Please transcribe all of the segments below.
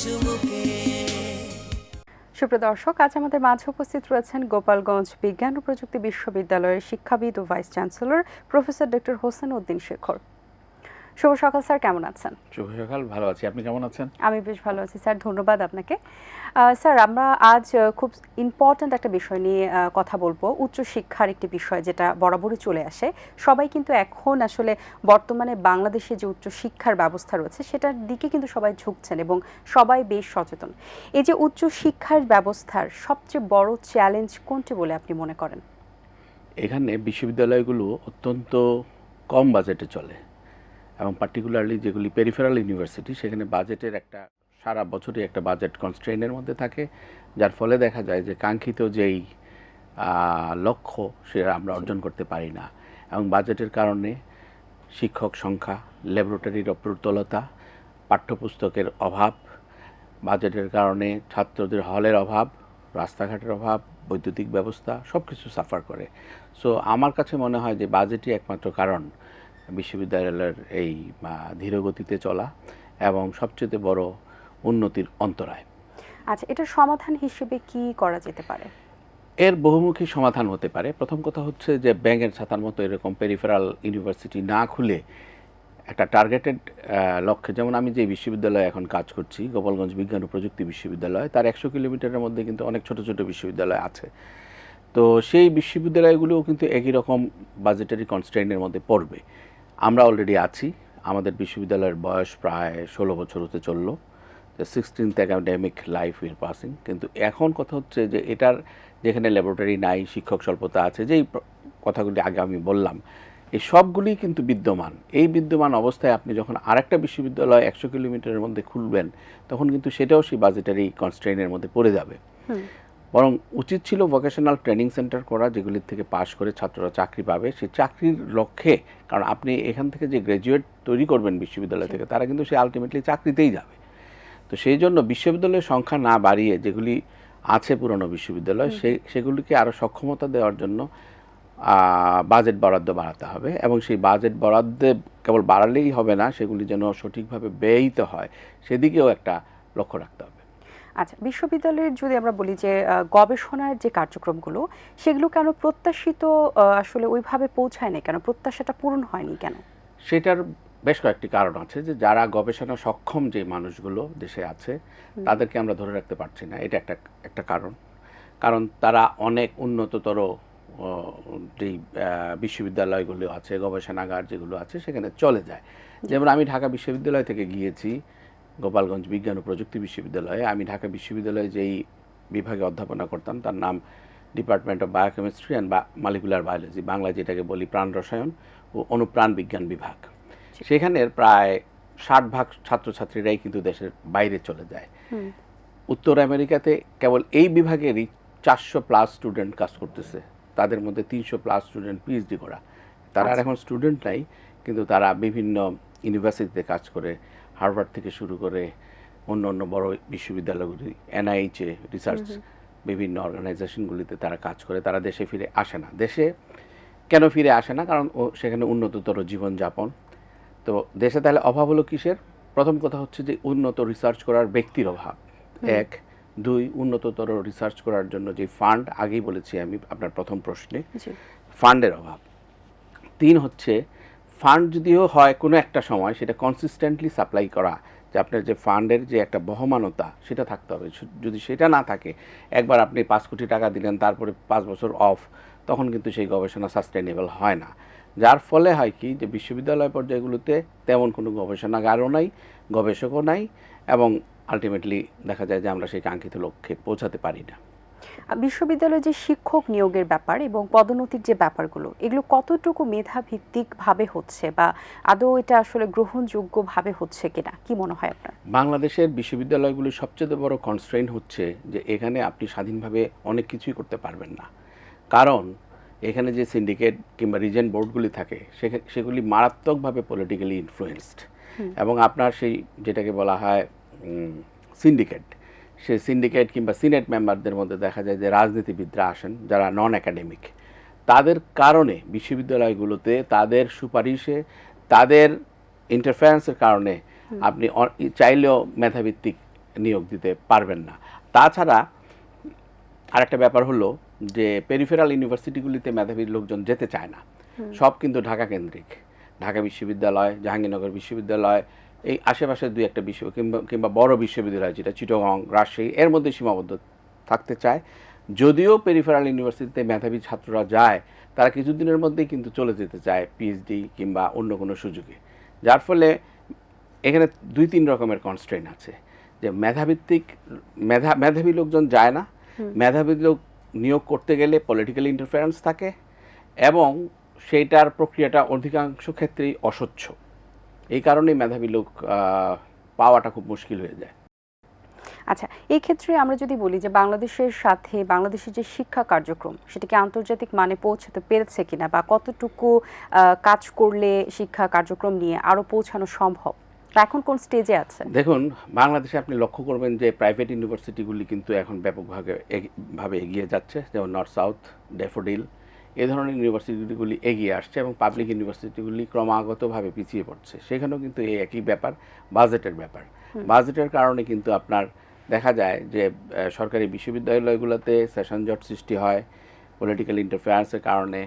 চুমুকে। সুপ্রিয় দর্শক, আজ আমাদের মাঝে উপস্থিত রয়েছেন গোপালগঞ্জ বিজ্ঞান ও প্রযুক্তি বিশ্ববিদ্যালয়ের শিক্ষাবিদ ও vice chancellor professor doctor Hossain Uddin Shekhar. শুভ সকাল স্যার। কেমন আছেন? শুভ সকাল ভালো আছি। আপনি কেমন আছেন? আমি বেশ ভালো আছি স্যার। ধন্যবাদ আপনাকে। স্যার আমরা আজ খুব ইম্পর্ট্যান্ট একটা বিষয় নিয়ে কথা বলব। উচ্চশিক্ষার একটি বিষয় যেটা বরাবরই চলে আসে। সবাই কিন্তু এখন আসলে বর্তমানে বাংলাদেশে যে উচ্চশিক্ষার ব্যবস্থা রয়েছে সেটার দিকে কিন্তু সবাই ঝুঁকছেন এবং সবাই বেশ সচেতন। এই যে উচ্চশিক্ষার ব্যবস্থার সবচেয়ে বড় চ্যালেঞ্জ কোনটি বলে আপনি মনে করেন? এখানে বিশ্ববিদ্যালয়গুলো অত্যন্ত কম বাজেটে চলে। এবং পার্টিকুলারলি যেগুলি পেরিফেরাল ইউনিভার্সিটি সেখানে বাজেটের একটা সারা বছরই একটা বাজেট কনস্ট্রেনের মধ্যে থাকে, যার ফলে দেখা যায় যে কাঙ্ক্ষিত যেই লক্ষ্য সেটা আমরা অর্জন করতে পারি না। এবং বাজেটের কারণে শিক্ষক সংখ্যা ল্যাবরেটরির অপ্রতুলতা, পাঠ্যপুস্তকের অভাব বাজেটের কারণে ছাত্রদের হলের অভাব, রাস্তাঘাটের অভাব, বৈদ্যুতিক ব্যবস্থা সব কিছু সাফার করে। সো আমার কাছে মনে হয় যে বাজেটই একমাত্র কারণ। বিশ্ববিদ্যালয়ের এই ধীরগতিতে চলা এবং সবচেয়ে বড় উন্নতির অন্তরায়। আচ্ছা এটার সমাধান হিসেবে কি করা যেতে পারে? এর বহুমুখী সমাধান হতে পারে। প্রথম কথা হচ্ছে যে ব্যাঙের ছাতার মতো এরকম পেরিফেরাল ইউনিভার্সিটি না খুলে একটা টার্গেটেড লক্ষ্যে যেমন আমি যে বিশ্ববিদ্যালয়ে এখন কাজ করছি গোপালগঞ্জ বিজ্ঞান ও প্রযুক্তি বিশ্ববিদ্যালয় তার একশো কিলোমিটারের মধ্যে কিন্তু অনেক ছোট ছোট বিশ্ববিদ্যালয় আছে। তো সেই বিশ্ববিদ্যালয়গুলোও কিন্তু একই রকম বাজেটারি কনস্ট্রেন্টের মধ্যে পড়বে। আমরা অলরেডি আছি। আমাদের বিশ্ববিদ্যালয়ের বয়স প্রায় ষোলো বছর হতে চলল। Sixteenth academic life will passing কিন্তু এখন কথা হচ্ছে যে এটার যেখানে ল্যাবরেটরি নাই, শিক্ষক স্বল্পতা আছে, যেই কথাগুলি আগে আমি বললাম এই সবগুলি কিন্তু বিদ্যমান। এই বিদ্যমান অবস্থায় আপনি যখন আরেকটা বিশ্ববিদ্যালয় একশো কিলোমিটারের মধ্যে খুলবেন, তখন কিন্তু সেটাও সেই বাজেটারি কনস্ট্রেনের মধ্যে পড়ে যাবে। বরং উচিত ছিল ভোকেশনাল ট্রেনিং সেন্টার করা যেগুলির থেকে পাশ করে ছাত্ররা চাকরি পাবে। সেই চাকরির লক্ষ্যে কারণ আপনি এখান থেকে যে গ্র্যাজুয়েট তৈরি করবেন বিশ্ববিদ্যালয় থেকে তারা কিন্তু সে আলটিমেটলি চাকরিতেই যাবে। তো সেই জন্য বিশ্ববিদ্যালয়ের সংখ্যা না বাড়িয়ে যেগুলি আছে পুরনো বিশ্ববিদ্যালয় সে সেগুলিকে আরও সক্ষমতা দেওয়ার জন্য বাজেট বরাদ্দ বাড়াতে হবে এবং সেই বাজেট বরাদ্দে কেবল বাড়ালেই হবে না সেগুলি যেন সঠিকভাবে ব্যয়িত হয় সেদিকেও একটা লক্ষ্য রাখতে হবে। আচ্ছা বিশ্ববিদ্যালয়ের যদি আমরা বলি যে গবেষণার যে কার্যক্রমগুলো সেগুলো কেন প্রত্যাশিত আসলে ওইভাবে পৌঁছায় না কেন প্রত্যাশাটা পূরণ হয়নি কেন? সেটার বেশ কয়েকটি কারণ আছে যে যারা গবেষণা সক্ষম যে মানুষগুলো দেশে আছে তাদেরকে আমরা ধরে রাখতে পারছি না। এটা একটা একটা কারণ। কারণ তারা অনেক উন্নততর যেই বিশ্ববিদ্যালয়গুলো আছে গবেষণাগার যেগুলো আছে সেখানে চলে যায়। যেমন আমি ঢাকা বিশ্ববিদ্যালয় থেকে গিয়েছি গোপালগঞ্জ বিজ্ঞান ও প্রযুক্তি বিশ্ববিদ্যালয়ে। আমি ঢাকা বিশ্ববিদ্যালয়ে যেই বিভাগে অধ্যাপনা করতাম তার নাম department of biochemistry and molecular biology Bangla যেটাকে বলি প্রাণ রসায়ন ও অনুপ্রাণ বিজ্ঞান বিভাগ। সেখানের প্রায় ষাট ভাগ ছাত্রছাত্রীরাই কিন্তু দেশের বাইরে চলে যায়। উত্তর আমেরিকাতে কেবল এই বিভাগেরই চারশো প্লাস স্টুডেন্ট কাজ করতেছে। তাদের মধ্যে তিনশো প্লাস স্টুডেন্ট পিএইচডি করা। তারা আর এখন স্টুডেন্ট নাই কিন্তু তারা বিভিন্ন ইউনিভার্সিটিতে কাজ করে। হার্ভার্ড থেকে শুরু করে অন্য অন্য বড় বিশ্ববিদ্যালয়গুলি এনআইএইচে রিসার্চ বিভিন্ন অর্গানাইজেশনগুলিতে তারা কাজ করে তারা দেশে ফিরে আসে না। দেশে কেন ফিরে আসে না? কারণ ও সেখানে উন্নততর জীবনযাপন। তো দেশে তাহলে অভাব হলো কিসের? প্রথম কথা হচ্ছে যে উন্নত রিসার্চ করার ব্যক্তির অভাব। এক। দুই উন্নততর রিসার্চ করার জন্য যে ফান্ড আগেই বলেছি আমি আপনার প্রথম প্রশ্নে ফান্ডের অভাব। তিন হচ্ছে ফান্ড যদিও হয় কোনো একটা সময়, সেটা কনসিস্টেন্টলি সাপ্লাই করা, যে আপনার যে ফান্ডের যে একটা বহমানতা, সেটা থাকতে হবে। যদি সেটা না থাকে, একবার আপনি পাঁচ কোটি টাকা দিলেন, তারপরে পাঁচ বছর অফ তখন কিন্তু সেই গবেষণা সাস্টেনেবল হয় না। যার ফলে হয় কি, যে বিশ্ববিদ্যালয় পর্যায়গুলোতে তেমন কোনো গবেষণাগারও নাই, গবেষকও নাই, এবং আলটিমেটলি দেখা যায় যে আমরা সেই কাঙ্ক্ষিত লক্ষ্যে পৌঁছাতে পারি না। বিশ্ববিদ্যালয়ে যে শিক্ষক নিয়োগের ব্যাপার এবং পদোন্নতির যে ব্যাপারগুলো এগুলো কতটুকু মেধাভিত্তিক ভাবে হচ্ছে বা আদৌ এটা আসলে গ্রহণযোগ্য ভাবে হচ্ছে কিনা? কি মনে হয় আপনার? বাংলাদেশের বিশ্ববিদ্যালয়গুলির সবচেয়ে বড় কনস্ট্রেন হচ্ছে যে এখানে আপনি স্বাধীনভাবে অনেক কিছুই করতে পারবেন না। কারণ এখানে যে সিন্ডিকেট কিংবা রিজেন্ট বোর্ডগুলি থাকে সেগুলি মারাত্মকভাবে পলিটিক্যালি ইনফ্লুয়েন্সড এবং আপনার সেই যেটাকে বলা হয় সিন্ডিকেট সেই সিন্ডিকেট কিংবা সিনেট মেম্বারদের মধ্যে দেখা যায় যে রাজনীতিবিদরা আসেন যারা নন একাডেমিক তাদের কারণে বিশ্ববিদ্যালয়গুলোতে তাদের সুপারিশে তাদের ইন্টারফারেন্সের কারণে আপনি চাইলেও মেধাভিত্তিক নিয়োগ দিতে পারবেন না। তাছাড়া আরেকটা ব্যাপার হলো যে পেরিফেরাল ইউনিভার্সিটিগুলিতে মেধাবী লোকজন যেতে চায় না। সব কিন্তু ঢাকা কেন্দ্রিক। ঢাকা বিশ্ববিদ্যালয় জাহাঙ্গীরনগর বিশ্ববিদ্যালয় এই আশেপাশের দুই একটা বিশ্ব কিংবা কিংবা বড় বিশ্ববিদ্যালয় যেটা চিটগং রাজশাহী এর মধ্যে সীমাবদ্ধ থাকতে চায়। যদিও পেরিফেরাল ইউনিভার্সিটিতে মেধাবী ছাত্ররা যায় তারা কিছুদিনের মধ্যেই কিন্তু চলে যেতে চায় পিএইচডি কিংবা অন্য কোনো সুযোগে। যার ফলে এখানে দুই তিন রকমের কনস্ট্রেন আছে। যে মেধাভিত্তিক মেধা মেধাবী লোকজন যায় না। মেধাবী লোক নিয়োগ করতে গেলে পলিটিক্যাল ইন্টারফারেন্স থাকে এবং সেইটার প্রক্রিয়াটা অধিকাংশ ক্ষেত্রেই অস্বচ্ছ। এই কারণেই মেধাবী লোক পাওয়াটা খুব মুশকিল হয়ে যায়। আচ্ছা এই ক্ষেত্রে আমরা যদি বলি যে বাংলাদেশের সাথে বাংলাদেশের যে শিক্ষা কার্যক্রম সেটাকে আন্তর্জাতিক মানে পৌঁছাতে পেরেছে কিনা বা কতটুকু কাজ করলে শিক্ষা কার্যক্রম নিয়ে আরও পৌঁছানো সম্ভব? এখন কোন স্টেজে আছে দেখুন বাংলাদেশে আপনি লক্ষ্য করবেন যে প্রাইভেট ইউনিভার্সিটিগুলি কিন্তু এখন ব্যাপকভাবে ভাবে এগিয়ে যাচ্ছে যেমন নর্থ সাউথ ডেফোডিল এ ধরনের ইউনিভার্সিটিগুলি এগিয়ে আসছে এবং পাবলিক ইউনিভার্সিটিগুলি ক্রমাগতভাবে পিছিয়ে পড়ছে। সেখানেও কিন্তু এই একই ব্যাপার বাজেটের ব্যাপার। বাজেটের কারণে কিন্তু আপনার দেখা যায় যে সরকারি বিশ্ববিদ্যালয়গুলোতে সেশন জট সৃষ্টি হয় পলিটিক্যাল ইন্টারফেয়ারেন্সের কারণে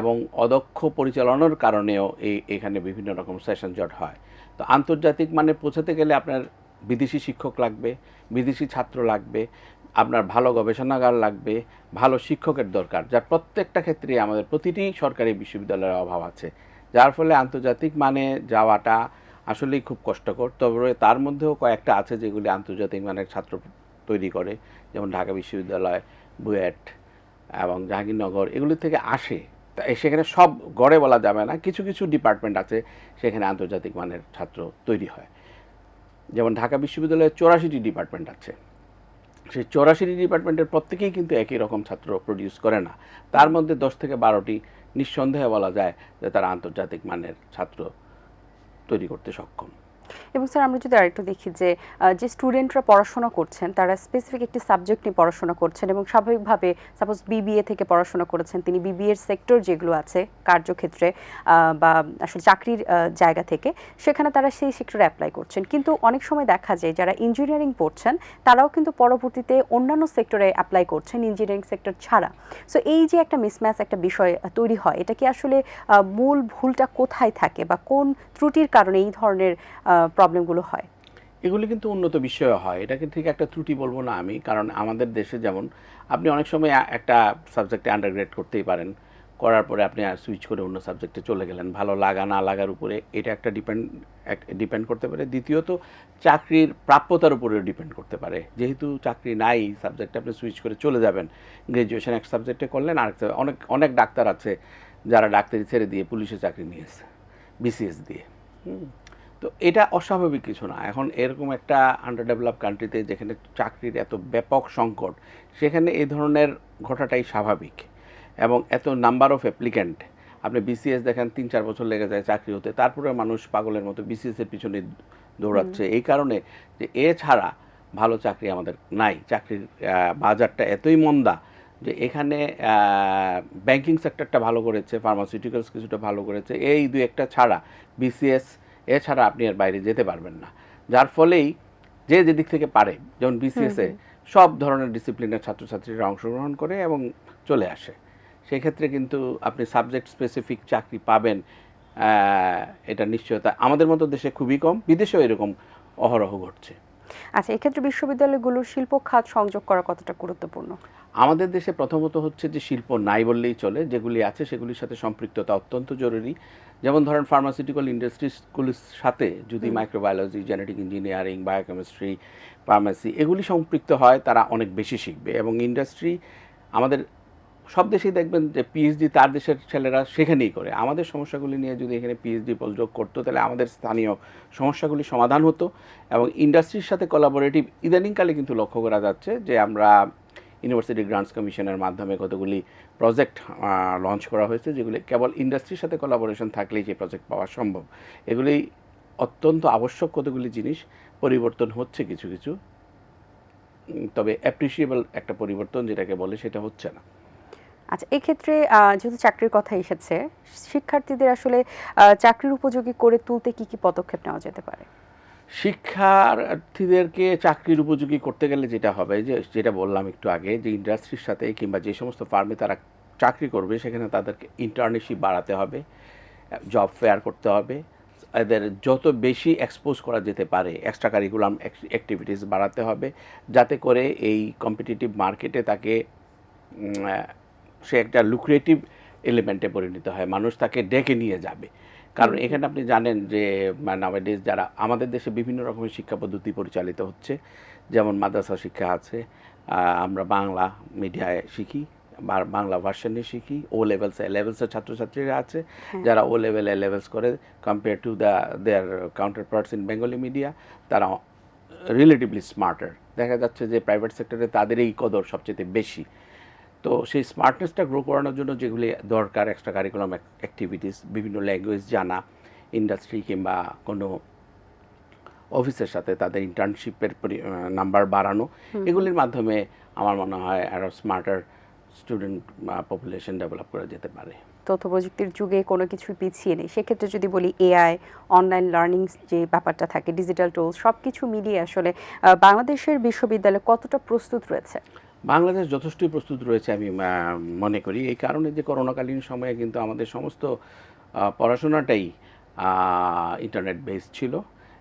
এবং অদক্ষ পরিচালনার কারণেও এই এখানে বিভিন্ন রকম সেশন জট হয়। তো আন্তর্জাতিক মানে পৌঁছাতে গেলে আপনার বিদেশি শিক্ষক লাগবে বিদেশি ছাত্র লাগবে। আপনার ভালো গবেষণাগার লাগবে, ভালো শিক্ষকের দরকার, যার প্রত্যেকটা ক্ষেত্রে আমাদের প্রতিটি সরকারি বিশ্ববিদ্যালয়ের অভাব আছে। যার ফলে আন্তর্জাতিক মানে যাওয়াটা আসলেই খুব কষ্টকর। তবে তার মধ্যেও কয়েকটা আছে যেগুলি আন্তর্জাতিক মানের ছাত্র তৈরি করে, যেমন ঢাকা বিশ্ববিদ্যালয়, বুয়েট এবং জাহাঙ্গীরনগর, এগুলি থেকে আসে। সেখানে সব গড়ে বলা যাবে না, কিছু কিছু ডিপার্টমেন্ট আছে সেখানে আন্তর্জাতিক মানের ছাত্র তৈরি হয়। যেমন ঢাকা বিশ্ববিদ্যালয়ে চৌরাশিটি ডিপার্টমেন্ট আছে। সেই চৌরাশিটি ডিপার্টমেন্টের প্রত্যেকেই কিন্তু একই রকম ছাত্র প্রডিউস করে না। তার মধ্যে দশ থেকে বারোটি নিঃসন্দেহে বলা যায় যে তারা আন্তর্জাতিক মানের ছাত্র তৈরি করতে সক্ষম। এবং স্যার, আমরা যদি আরেকটু দেখি যে যে স্টুডেন্টরা পড়াশোনা করছেন, তারা স্পেসিফিক একটি সাবজেক্ট নিয়ে পড়াশোনা করছেন এবং স্বাভাবিকভাবে সাপোজ বিবিএ থেকে পড়াশোনা করেছেন, তিনি বিবিএ এর সেক্টর যেগুলো আছে, কার্যক্ষেত্রে বা আসলে চাকরির জায়গা থেকে, সেখানে তারা সেই সেক্টরে অ্যাপ্লাই করছেন। কিন্তু অনেক সময় দেখা যায়, যারা ইঞ্জিনিয়ারিং পড়ছেন, তারাও কিন্তু পরবর্তীতে অন্যান্য সেক্টরে অ্যাপ্লাই করছেন ইঞ্জিনিয়ারিং সেক্টর ছাড়া। সো এই যে একটা মিসম্যাচ একটা বিষয় তৈরি হয়, এটা কি আসলে মূল ভুলটা কোথায় থাকে বা কোন ত্রুটির কারণে এই ধরনের প্রবলেমগুলো হয়। এগুলি কিন্তু উন্নত বিষয় হয়। এটাকে ঠিক একটা ত্রুটি বলব না আমি, কারণ আমাদের দেশে যেমন আপনি অনেক সময় একটা সাবজেক্টে আন্ডারগ্রেড করতেই পারেন। করার পরে আপনি আর সুইচ করে অন্য সাবজেক্টে চলে গেলেন। ভালো লাগা না লাগার উপরে এটা একটা ডিপেন্ড ডিপেন্ড করতে পারে। দ্বিতীয়ত, চাকরির প্রাপ্যতার উপরেও ডিপেন্ড করতে পারে। যেহেতু চাকরি নাই সাবজেক্টে আপনি সুইচ করে চলে যাবেন। গ্র্যাজুয়েশন এক সাবজেক্টে করলেন আরেকটা অনেক অনেক ডাক্তার আছে যারা ডাক্তারি ছেড়ে দিয়ে পুলিশে চাকরি নিয়েছে বিসিএস দিয়ে। হুম। তো এটা অস্বাভাবিক কিছু না। এখন এরকম একটা আন্ডার ডেভেলপ কান্ট্রিতে যেখানে চাকরির এত ব্যাপক সংকট সেখানে এই ধরনের ঘটাটাই স্বাভাবিক। এবং এত নাম্বার অফ অ্যাপ্লিক্যান্ট আপনি বিসিএস দেখেন তিন চার বছর লেগে যায় চাকরি হতে তারপরে মানুষ পাগলের মতো বিসিএস এর পিছনে দৌড়াচ্ছে। এই কারণে যে এছাড়া ভালো চাকরি আমাদের নাই। চাকরির বাজারটা এতই মন্দা যে এখানে ব্যাংকিং সেক্টরটা ভালো করেছে ফার্মাসিউটিক্যালস কিছুটা ভালো করেছে। এই দুই একটা ছাড়া বিসিএস এছাড়া আপনি আর বাইরে যেতে পারবেন না। যার ফলেই যে যেদিক থেকে পারে যেমন বিসিএসে সব ধরনের ডিসিপ্লিনের ছাত্রছাত্রীরা অংশগ্রহণ করে এবং চলে আসে। সেই ক্ষেত্রে কিন্তু আপনি সাবজেক্ট স্পেসিফিক চাকরি পাবেন এটা নিশ্চয়তা আমাদের মতো দেশে খুবই কম বিদেশেও এরকম অহরহ ঘটছে। আচ্ছা এক্ষেত্রে বিশ্ববিদ্যালয়গুলোর শিল্প খাত সংযোগ করা কতটা গুরুত্বপূর্ণ? আমাদের দেশে প্রথমত হচ্ছে যে শিল্প নাই বললেই চলে যেগুলি আছে সেগুলির সাথে সম্পৃক্ততা অত্যন্ত জরুরি। যেমন ধরেন ফার্মাসিউটিক্যাল ইন্ডাস্ট্রিগুলির সাথে যদি microbiology genetic engineering biochemistry pharmacy এগুলি সম্পৃক্ত হয় তারা অনেক বেশি শিখবে। এবং ইন্ডাস্ট্রি আমাদের সব দেশেই দেখবেন যে পিএইচডি তার দেশের ছেলেরা সেখানেই করে। আমাদের সমস্যাগুলি নিয়ে যদি এখানে পিএইচডি পোস্টডক করতো তাহলে আমাদের স্থানীয় সমস্যাগুলি সমাধান হতো। এবং ইন্ডাস্ট্রির সাথে কোলাবোরেটিভ ইদানিংকালে কিন্তু লক্ষ্য করা যাচ্ছে যে আমরা ইউনিভার্সিটি গ্রান্টস কমিশনের মাধ্যমে কতগুলি প্রজেক্ট লঞ্চ করা হয়েছে, যেগুলি কেবল ইন্ডাস্ট্রির সাথে কোলাবোরেশন থাকলেই যে প্রজেক্ট পাওয়া সম্ভব। এগুলি অত্যন্ত আবশ্যক কতগুলি জিনিস, পরিবর্তন হচ্ছে কিছু কিছু তবে অ্যাপ্রিসিয়েবল একটা পরিবর্তন যেটাকে বলে সেটা হচ্ছে না। আচ্ছা এক্ষেত্রে যেহেতু চাকরির কথা এসেছে, শিক্ষার্থীদের আসলে চাকরির উপযোগী করে তুলতে কি কি পদক্ষেপ নেওয়া যেতে পারে? শিক্ষার্থীদেরকে চাকরির উপযোগী করতে গেলে যেটা হবে, যে যেটা বললাম একটু আগে, যে ইন্ডাস্ট্রির সাথে কিংবা যে সমস্ত ফার্মে তারা চাকরি করবে, সেখানে তাদেরকে ইন্টার্নশিপ বাড়াতে হবে জব ফেয়ার করতে হবে। এদের যত বেশি এক্সপোজ করা যেতে পারে এক্সট্রা কারিকুলাম অ্যাক্টিভিটিস বাড়াতে হবে, যাতে করে এই কম্পিটিটিভ মার্কেটে তাকে সে একটা লুক্রিয়েটিভ এলিমেন্টে পরিণত হয়। মানুষ তাকে ডেকে নিয়ে যাবে। কারণ এখানে আপনি জানেন যে নাওয়াডেজ যারা আমাদের দেশে বিভিন্ন রকমের শিক্ষা পদ্ধতি পরিচালিত হচ্ছে। যেমন মাদ্রাসা শিক্ষা আছে আমরা বাংলা মিডিয়ায় শিখি বা বাংলা ভার্সনে শিখি ও লেভেলস এ লেভেলসের ছাত্রছাত্রীরা আছে যারা ও লেভেল এ লেভেলস করে compare to the their counterparts in Bengali medium তারা রিলেটিভলি স্মার্টার দেখা যাচ্ছে যে প্রাইভেট সেক্টরে তাদের এই কদর সবচেয়ে বেশি। তো সেই স্মার্টনেসটা গ্রো করানোর জন্য যেগুলি দরকার এক্সট্রা কারিকুলাম অ্যাক্টিভিটিস বিভিন্ন ল্যাঙ্গুয়েজ জানা ইন্ডাস্ট্রি কিংবা কোনো অফিসের সাথে তাদের ইন্টার্নশিপের নাম্বার বাড়ানো এগুলির মাধ্যমে আমার মনে হয় আরও স্মার্টার স্টুডেন্ট পপুলেশন ডেভেলপ করা যেতে পারে। তথ্য প্রযুক্তির যুগে কোনো কিছু পিছিয়ে নেই। সেক্ষেত্রে যদি বলি এআই অনলাইন লার্নিং যে ব্যাপারটা থাকে ডিজিটাল টুলস সব কিছু মিলিয়ে আসলে বাংলাদেশের বিশ্ববিদ্যালয় কতটা প্রস্তুত রয়েছে? বাংলাদেশ যথেষ্টই প্রস্তুত রয়েছে আমি মনে করি। এই কারণে যে করোনাকালীন সময়ে কিন্তু আমাদের সমস্ত পড়াশোনাটাই ইন্টারনেট বেস ছিল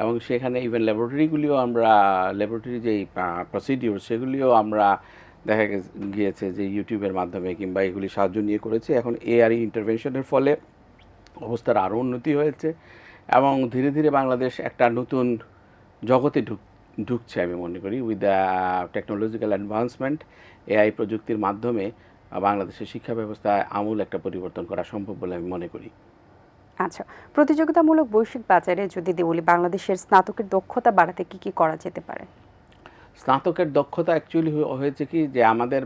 এবং সেখানে ইভেন ল্যাবরেটরিগুলিও আমরা ল্যাবরেটরি যেই প্রসিডিওর সেগুলিও আমরা দেখা গিয়েছে যে ইউটিউবের মাধ্যমে কিংবা এগুলি সাহায্য নিয়ে করেছে। এখন এআরই ইন্টারভেনশনের ফলে অবস্থার আরও উন্নতি হয়েছে এবং ধীরে ধীরে বাংলাদেশ একটা নতুন জগতে ঢুক ঢুকছে আমি মনে করি with the technological advancement AI প্রযুক্তির মাধ্যমে বাংলাদেশের শিক্ষা ব্যবস্থায় আমূল একটা পরিবর্তন করা সম্ভব বলে আমি মনে করি। আচ্ছা প্রতিযোগিতামূলক বৈশ্বিক বাজারে যদি বলি বাংলাদেশের স্নাতকের দক্ষতা বাড়াতে কি কি করা যেতে পারে? স্নাতকের দক্ষতা অ্যাকচুয়ালি হয়েছে কি যে আমাদের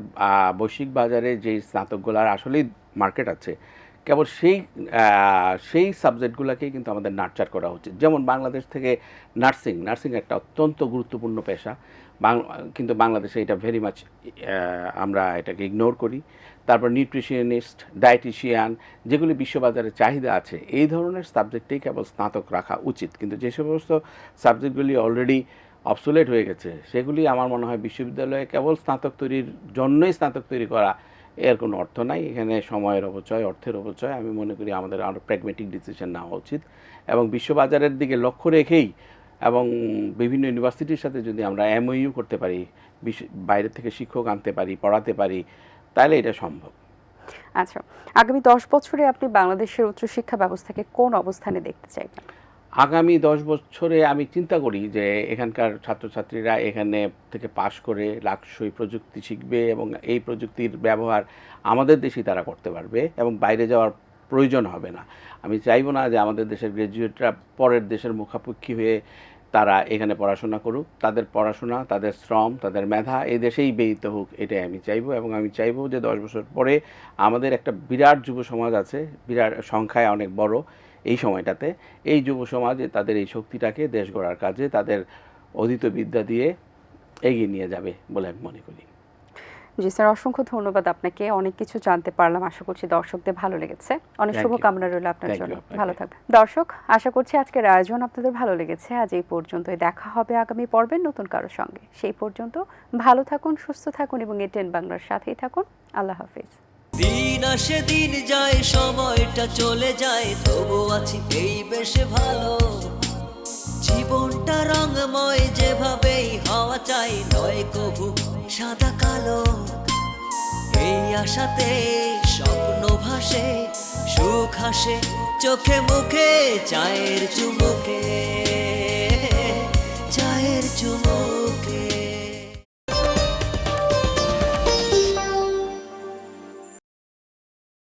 বৈশ্বিক বাজারে যে স্নাতকগুলার আসলেই মার্কেট আছে কেবল সেই সেই সাবজেক্টগুলোকেই কিন্তু আমাদের নার্চার করা উচিত। যেমন বাংলাদেশ থেকে নার্সিং নার্সিং একটা অত্যন্ত গুরুত্বপূর্ণ পেশা। কিন্তু বাংলাদেশে এটা ভেরি মাচ আমরা এটাকে ইগনোর করি। তারপর নিউট্রিশনিস্ট ডায়েটিশিয়ান যেগুলি বিশ্ববাজারে চাহিদা আছে, এই ধরনের সাবজেক্টেই কেবল স্নাতক রাখা উচিত। কিন্তু যে সমস্ত সাবজেক্টগুলি অলরেডি অবসোলেট হয়ে গেছে, সেগুলি আমার মনে হয় বিশ্ববিদ্যালয়ে কেবল স্নাতক তৈরির জন্যই স্নাতক তৈরি করা এর কোনো অর্থ নাই। এখানে সময়ের অপচয়, অর্থের অপচয়, আমি মনে করি আমাদের আরও প্র্যাগমেটিক ডিসিশন নেওয়া উচিত। এবং বিশ্ববাজারের দিকে লক্ষ্য রেখেই এবং বিভিন্ন ইউনিভার্সিটির সাথে যদি আমরা এমওইউ করতে পারি বাইরে থেকে শিক্ষক আনতে পারি, পড়াতে পারি, তাহলে এটা সম্ভব। আচ্ছা আগামী দশ বছরে আপনি বাংলাদেশের উচ্চশিক্ষা ব্যবস্থাকে কোন অবস্থানে দেখতে চাইবেন? আগামী দশ বছরে আমি চিন্তা করি যে এখানকার ছাত্রছাত্রীরা এখানে থেকে পাশ করে লাক্সই প্রযুক্তি শিখবে এবং এই প্রযুক্তির ব্যবহার আমাদের দেশেই তারা করতে পারবে এবং বাইরে যাওয়ার প্রয়োজন হবে না। আমি চাইব না যে আমাদের দেশের গ্র্যাজুয়েটরা পরের দেশের মুখাপেক্ষী হয়ে তারা এখানে পড়াশোনা করুক। তাদের পড়াশোনা, তাদের শ্রম, তাদের মেধা এই দেশেই ব্যয়িত হোক, এটাই আমি চাইব এবং আমি চাইব যে দশ বছর পরে আমাদের একটা বিরাট যুব সমাজ আছে, বিরাট সংখ্যায় অনেক বড়। এই সময়টাতে এই যুব সমাজে তাদের এই শক্তিটাকে দেশ গড়ার কাজে তাদের অধীত বিদ্যা দিয়ে এগিয়ে নিয়ে যাবে বলে আমি মনে করি। জি স্যার অসংখ্য ধন্যবাদ আপনাকে। অনেক কিছু জানতে পারলাম। আশা করছি দর্শকদের ভালো লেগেছে। অনেক শুভকামনা রইল আপনার জন্য। ভালো থাকবেন। দর্শক আশা করছি আজকের আয়োজন আপনাদের ভালো লেগেছে। আজ এই পর্যন্তই দেখা হবে আগামী পর্বের নতুন কারোর সঙ্গে। সেই পর্যন্ত ভালো থাকুন সুস্থ থাকুন এবং এটেন বাংলার সাথেই থাকুন। আল্লাহ হাফিজ। দিন আসে দিন যায়, সময়টা চলে যায়, তবু আছি এই বেশে ভালো। জীবনটা রঙময়, যেভাবেই হওয়া চাই, নয় কবু সাদা কালো। এই আশাতে স্বপ্ন ভাসে, সুখ হাসে চোখে মুখে, চায়ের চুমুকে চায়ের চুমুকে।